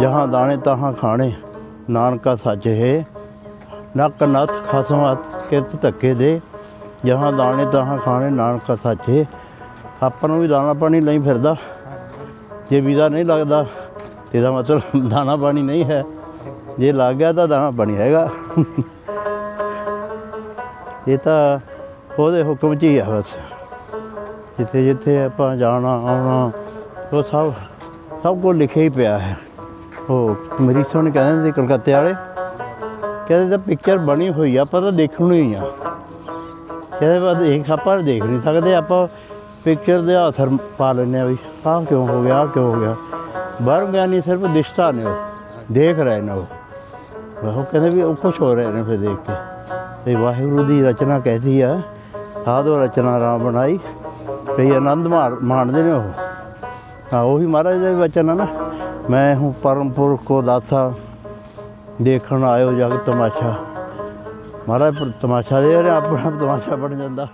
ਜਹਾਂ ਦਾਣੇ ਤਾਹਾਂ ਖਾਣੇ, ਨਾਨਕਾ ਸੱਚ ਹੈ। ਨੱਕ ਨੱਥ ਖਸਮ ਕਿਤ ਧੱਕੇ ਦੇ, ਜਹਾਂ ਦਾਣੇ ਤਾਹਾਂ ਖਾਣੇ, ਨਾਨਕਾ ਸੱਚ ਹੈ। ਆਪਾਂ ਨੂੰ ਵੀ ਦਾਣਾ ਪਾਣੀ ਲਈ ਫਿਰਦਾ। ਜੇ ਵੀਜ਼ਾ ਨਹੀਂ ਲੱਗਦਾ, ਇਹਦਾ ਮਤਲਬ ਦਾਣਾ ਪਾਣੀ ਨਹੀਂ ਹੈ। ਜੇ ਲੱਗ ਗਿਆ ਤਾਂ ਦਾਣਾ ਪਾਣੀ ਹੈਗਾ। ਇਹ ਤਾਂ ਉਹਦੇ ਹੁਕਮ 'ਚ ਹੀ ਆ ਬਸ। ਜਿੱਥੇ ਜਿੱਥੇ ਆਪਾਂ ਜਾਣਾ, ਆਉਣਾ, ਉਹ ਸਭ ਸਭ ਕੁਝ ਲਿਖਿਆ ਹੀ ਪਿਆ ਹੈ। ਉਹ ਮੇਰੀ ਨੇ ਕਹਿੰਦੇ ਸੀ ਕਲਕੱਤੇ ਵਾਲੇ, ਕਹਿੰਦੇ ਤਾਂ ਪਿਕਚਰ ਬਣੀ ਹੋਈ ਆ, ਪਰ ਦੇਖਣ ਨੂੰ ਹੀ ਆ। ਕਹਿੰਦੇ ਬਾਅਦ ਦੇਖ, ਆਪਾਂ ਦੇਖ ਨਹੀਂ ਸਕਦੇ, ਆਪਾਂ ਪਿਕਚਰ ਦੇ ਅਸਰ ਪਾ ਲੈਂਦੇ ਆ ਵੀ, ਆਹ ਕਿਉਂ ਹੋ ਗਿਆ, ਆਹ ਕਿਉਂ ਹੋ ਗਿਆ। ਬਾਹਰ ਗਿਆਨੀ ਸਿਰਫ ਦਿਸ਼ਤਾ ਨੇ ਉਹ, ਦੇਖ ਰਹੇ ਨੇ ਉਹ। ਉਹ ਕਹਿੰਦੇ ਵੀ ਉਹ ਖੁਸ਼ ਹੋ ਰਹੇ ਨੇ ਫਿਰ ਦੇਖ ਕੇ। ਵੀ ਵਾਹਿਗੁਰੂ ਦੀ ਰਚਨਾ ਕਹਦੀ ਆ, ਸਾਧੋ ਰਚਨਾ ਰਾਮ ਬਣਾਈ ਕਈ ਆਨੰਦ ਮਾਣ- ਮਾਣਦੇ ਨੇ ਉਹ। ਹਾਂ, ਉਹੀ ਮਹਾਰਾਜ ਦਾ ਵੀ ਵਚਨ ਆ ਨਾ। ਮੈਂ ਹੂੰ ਪਰਮ ਪੁਰਖ ਕੋ ਦਾਸਾ, ਦੇਖਣ ਆਇਓ ਜਗ ਤਮਾਸ਼ਾ। ਮਹਾਰਾਜ, ਤਮਾਸ਼ਾ ਦੇ ਰਿਹਾ ਆਪਣਾ ਤਮਾਸ਼ਾ ਬਣ ਜਾਂਦਾ।